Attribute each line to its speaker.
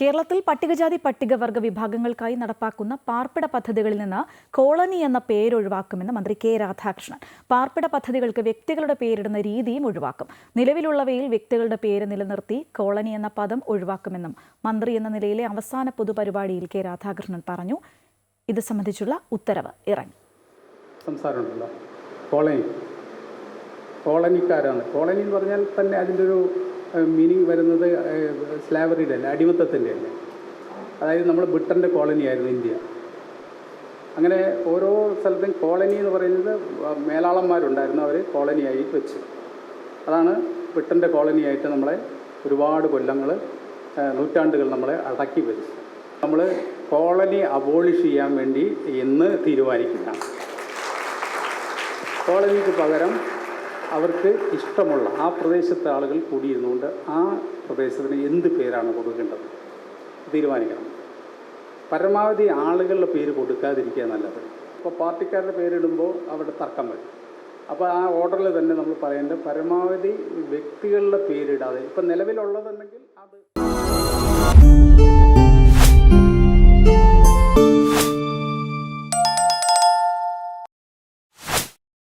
Speaker 1: കേരളത്തിൽ പട്ടികജാതി പട്ടികവർഗ വിഭാഗങ്ങൾക്കായി നടപ്പാക്കുന്ന പാർപ്പിട പദ്ധതികളിൽ നിന്ന് കോളനി എന്ന പേര് പേരൊഴിവാക്കുമെന്ന് മന്ത്രി കെ രാധാകൃഷ്ണൻ. പാർപ്പിട പദ്ധതികൾക്ക് വ്യക്തികളുടെ പേരിടുന്ന രീതിയും ഒഴിവാക്കും. നിലവിലുള്ളവയിൽ വ്യക്തികളുടെ പേര് നിലനിർത്തി കോളനി എന്ന പദം ഒഴിവാക്കുമെന്നും മന്ത്രി എന്ന നിലയിലെ അവസാന പൊതുപരിപാടിയിൽ കെ രാധാകൃഷ്ണൻ പറഞ്ഞു. ഇത് സംബന്ധിച്ചുള്ള ഉത്തരവ് ഇറങ്ങി.
Speaker 2: സംസാരമുണ്ടല്ലോ. കോളനി. കോളനിക്കാരാണ്. കോളനി എന്ന് പറഞ്ഞാൽ തന്നെ അതിന്റെ ഒരു മീനിങ് വരുന്നത് സ്ലാവറിയുടെ അല്ല അടിമത്തത്തിന്റെ അല്ലേ? അതായത് നമ്മൾ ബ്രിട്ടന്റെ കോളനിയായിരുന്നു ഇന്ത്യ. അങ്ങനെ ഓരോ സ്ഥലത്തും കോളനി എന്ന് പറയുന്നത് മേലാളന്മാരുണ്ടായിരുന്നു അവർ കോളനിയായി വെച്ച്. അതാണ് ബ്രിട്ടന്റെ കോളനിയായിട്ട് നമ്മളെ ഒരുപാട് കൊല്ലങ്ങൾ നൂറ്റാണ്ടുകൾ നമ്മളെ അടക്കി വെച്ച്. നമ്മൾ കോളനി അബോളിഷ് ചെയ്യാൻ വേണ്ടി ഇന്ന് തീരുമാനിക്കുകയാണ്. കോളനിക്ക് പകരം അവർക്ക് ഇഷ്ടമുള്ള ആ പ്രദേശത്തെ ആളുകൾ കൂടിയിരുന്നുകൊണ്ട് ആ പ്രദേശത്തിന് എന്ത് പേരാണ് കൊടുക്കേണ്ടത്? തീരുമാനിക്കണം. പരമാവധി ആളുകളുടെ പേര് കൊടുക്കാതിരിക്കുക നല്ലത്. ഇപ്പോൾ പാർട്ടിക്കാരുടെ പേരിടുമ്പോൾ അവിടെ തർക്കം വരും. അപ്പോൾ ആ ഓർഡറിൽ തന്നെ നമ്മൾ പറയേണ്ടത് പരമാവധി വ്യക്തികളുടെ പേരിടാതെ ഇപ്പം നിലവിലുള്ളതുണ്ടെങ്കിൽ അത്